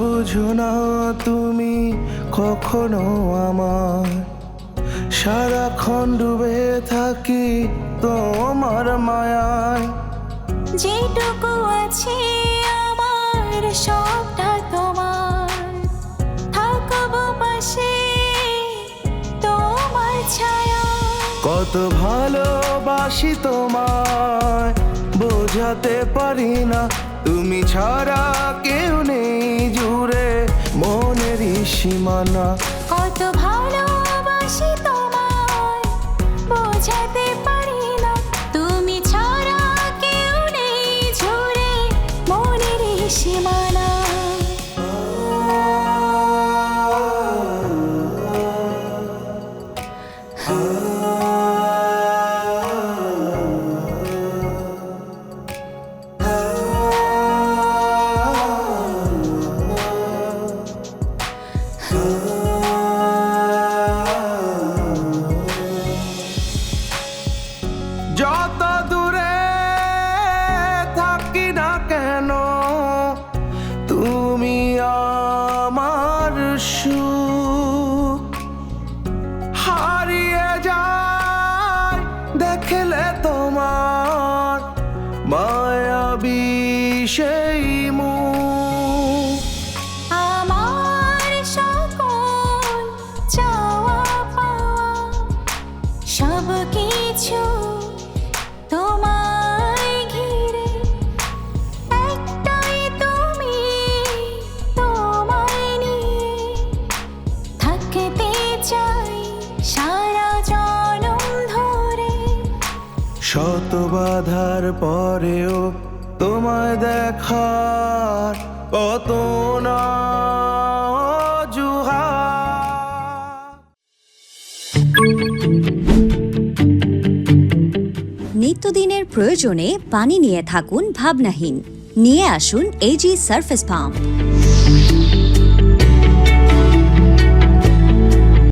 বোঝো না তুমি কখনো আমার। সারাক্ষণ ডুবে থাকি তোমার মায়ায়। যেটুকু আছে আমার সবটা তোমার। থাকব পাশে তোমার ছায়া। কত ভালোবাসি তোমায় বোঝাতে পারি না তুমি ছাড়া কেউ নেই জুড়ে মনের সীমানা। কত ভালোবাসি যত দূরে থাকি না কেন তুমি হারিয়ে দেখলে তোমার মায়াবী সেই শত বাধার পরেও তোমায় দেখার কত না। নিত্যদিনের প্রয়োজনে পানি নিয়ে থাকুন ভাবনাহীন নিয়ে আসুন এজি সার্ফেস পাম্প